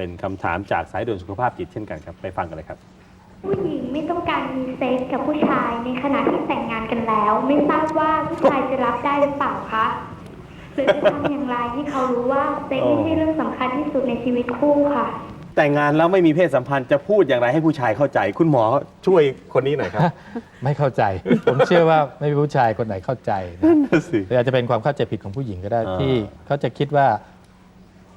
เป็นคำถามจากสายด่วนสุขภาพจิตเช่นกันครับ ไปฟังกันเลยครับ ผู้หญิงไม่ต้องการมีเซ็กส์กับผู้ชายในขณะที่แต่งงานกันแล้ว ไม่ทราบว่าผู้ชายจะรับได้หรือเปล่าคะหรือจะทำอย่างไรให้เขารู้ว่าเซ็กส์ไม่ใช่เรื่องสำคัญที่สุดในชีวิตคู่ค่ะ แต่งงานแล้วไม่มีเพศสัมพันธ์จะพูดอย่างไรให้ผู้ชายเข้าใจ คุณหมอช่วยคนนี้หน่อยครับ ไม่เข้าใจ ผมเชื่อว่าไม่มีผู้ชายคนไหนเข้าใจนะ นั่นน่ะสิ หรืออาจจะเป็นความเข้าใจผิดของผู้หญิงก็ได้อ่าที่เขาจะคิดว่า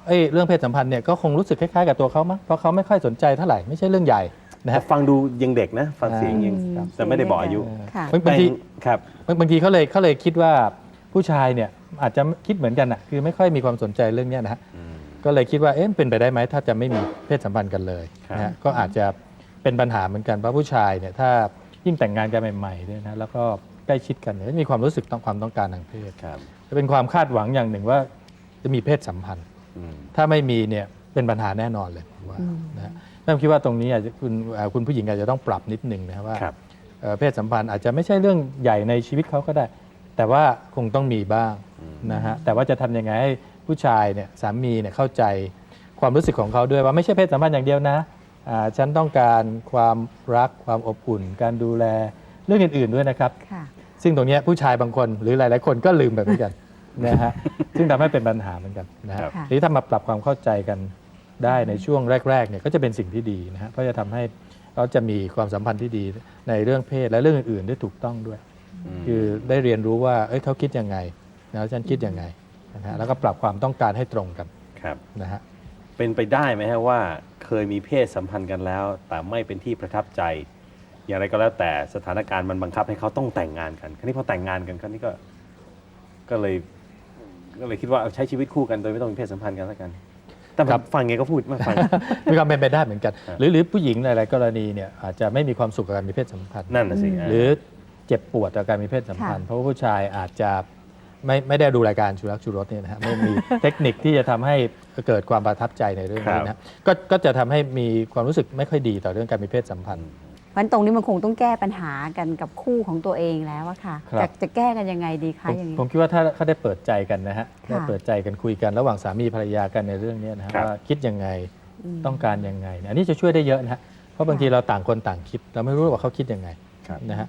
เอ้ยเรื่องเพศสัมพันธ์เนี่ยก็คงรู้สึกคล้ายๆกับตัวเขามั้งเพราะเขาไม่ค่อยสนใจเท่าไหร่ไม่ใช่เรื่องใหญ่นะแต่ฮะ ฟังดูยังเด็กนะ ฟังเสียงยังอืมแต่ไม่ได้บอกอายุค่ะบางบางทีครับ บางบางทีเขาเลยเขาเลยคิดว่าผู้ชายเนี่ยอาจจะคิดเหมือนกันอะคือไม่ค่อยมีความสนใจเรื่องเนี้ยนะฮะอืมก็เลยคิดว่าเอ๊ะเป็นไปได้ไหมถ้าจะไม่มีเพศสัมพันธ์กันเลยครับนะฮะก็อาจจะเป็นปัญหาเหมือนกันเพราะผู้ชายเนี่ยถ้ายิ่งแต่งงานกันใหม่ๆด้วยนะแล้วก็ใกล้ชิดกันเนี่ยจะมีความรู้สึกต้องความต้องการทางเพศ ครับ จะเป็นความคาดหวังอย่างหนึ่งว่าจะมีเพศสัมพันธ์อืม ถ้าไม่มีเนี่ยเป็นปัญหาแน่นอนเลยผมว่าอืมนะฮะแม่ผมคิดว่าตรงนี้อาจจะคุณเอ่อคุณผู้หญิงอาจจะต้องปรับนิดนึงนะครับว่าครับเอ่อเพศสัมพันธ์อาจจะไม่ใช่เรื่องใหญ่ในชีวิตเขาก็ได้ แต่ว่าคงต้องมีบ้างอืมนะฮะแต่ว่าจะทำยังไงให้ผู้ชายเนี่ยสามีเนี่ยเข้าใจความรู้สึกของเขาด้วยว่าไม่ใช่เพศสัมพันธ์อย่างเดียวนะอ่าฉันต้องการความรักความอบอุ่น การดูแลเรื่องอื่น ๆด้วยนะครับค่ะซึ่งตรงเนี้ยผู้ชายบางคนหรือหลาย ๆ คนก็ลืมไปเหมือนกัน นะฮะ ซึ่งทำให้เป็นปัญหาเหมือนกันนะฮะครับ ทีนี้ถ้ามาปรับความเข้าใจกันได้ในช่วงแรกๆเนี่ยก็จะเป็นสิ่งที่ดีนะฮะเพราะจะทำให้เราจะมีความสัมพันธ์ที่ดีในเรื่องเพศและเรื่องอื่นๆได้ถูกต้องด้วยมคือได้เรียนรู้ว่าเอ้ยเขาคิดยังไงแล้วฉันคิดยังไงนะฮะแล้วก็ปรับความต้องการให้ตรงกันครับ นะฮะ เป็นไปได้ไหมฮะว่าเคยมีเพศสัมพันธ์กันแล้ว แต่ไม่เป็นที่ประทับใจ อย่างไรก็แล้วแต่สถานการณ์มันบังคับให้เขาต้องแต่งงานกันคราวนี้พอแต่งงานกันคราวนี้ก็ ก็เลย ก็เลยคิดว่าเอาใช้ชีวิตคู่กันโดยไม่ต้องมีเพศสัมพันธ์กันแล้วกัน แต่ผมครับฟังไงก็พูดไมาฟัง มีความเป็นไปได้เหมือนกันครับหรือหรือผู้หญิงหลายๆกรณีเนี่ยอาจจะไม่มีความสุขกับการมีเพศสัมพันธ์นั่นน่ะสิหรือเจ็บปวดจากการมีเพศสัมพันธ์ค่ะเพราะว่าผู้ชายอาจจะไม่ไม่ได้ดูรายการชูรักชูรสเนี่ยนะฮะไม่มีเทคนิคที่จะทำให้เกิดความประทับใจในเรื่องนี้นะฮะก็ก็จะทำให้มีความรู้สึกไม่ค่อยดีต่อเรื่องการมีเพศสัมพันธ์ เพราะฉะนั้นตรงนี้มันคงต้องแก้ปัญหากันกับคู่ของตัวเองแล้วอะค่ะครับ จะจะแก้กันยังไงดีผคะมอย่างนี้ ผมคิดว่าถ้าเขาได้เปิดใจกันนะฮะค่ะ ได้เปิดใจกันคุยกันระหว่างสามีภรรยากันในเรื่องนี้นะฮะครับ ว่าคิดยังไงม ต้องการยังไงเนี่ยอันนี้จะช่วยได้เยอะนะฮะเพราะบางทีเราต่างคนต่างคิด เราไม่รู้ว่าเขาคิดยังไงครับ นะฮะ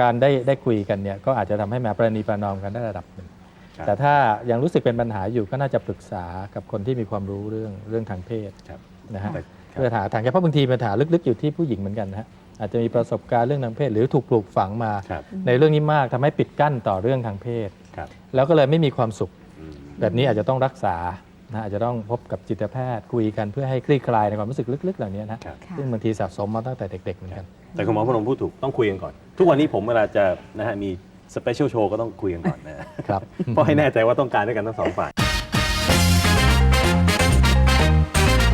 การได้ได้คุยกันเนี่ยก็อาจจะทำให้มาประนีประนอมกันได้ระดับหนึ่งครับ แต่ถ้ายังรู้สึกเป็นปัญหาอยู่ก็น่าจะปรึกษากับคนที่มีความรู้เรื่องเรื่องทางเพศครับนะฮะ แต่เพื่อหาทางแก้เพราะบางทีปัญหาลึกๆอยู่ที่ผู้หญิงเหมือนกันนะฮะ อาจจะมีประสบการณ์เรื่องทางเพศ หรือถูกปลูกฝังมา ครับ ในเรื่องนี้มากทำให้ปิดกั้นต่อเรื่องทางเพศ ครับแล้วก็เลยไม่มีความสุข อืม แบบนี้อาจจะต้องรักษานะอาจจะต้องพบกับจิตแพทย์คุยกันเพื่อให้คลี่คลายในความรู้สึกลึกๆเหล่านี้นะครับค่ะซึ่งบางทีสะสมมาตั้งแต่เด็กๆเหมือนกัน แต่คุณหมอพนมพูดถูกต้องคุยกันก่อน ทุกวันนี้ผมเวลาจะนะฮะมีสเปเชียลโชว์ก็ต้องคุยกันก่อนนะฮะครับ เพราะให้แน่ใจว่าต้องการด้วยกันทั้งสองฝ่าย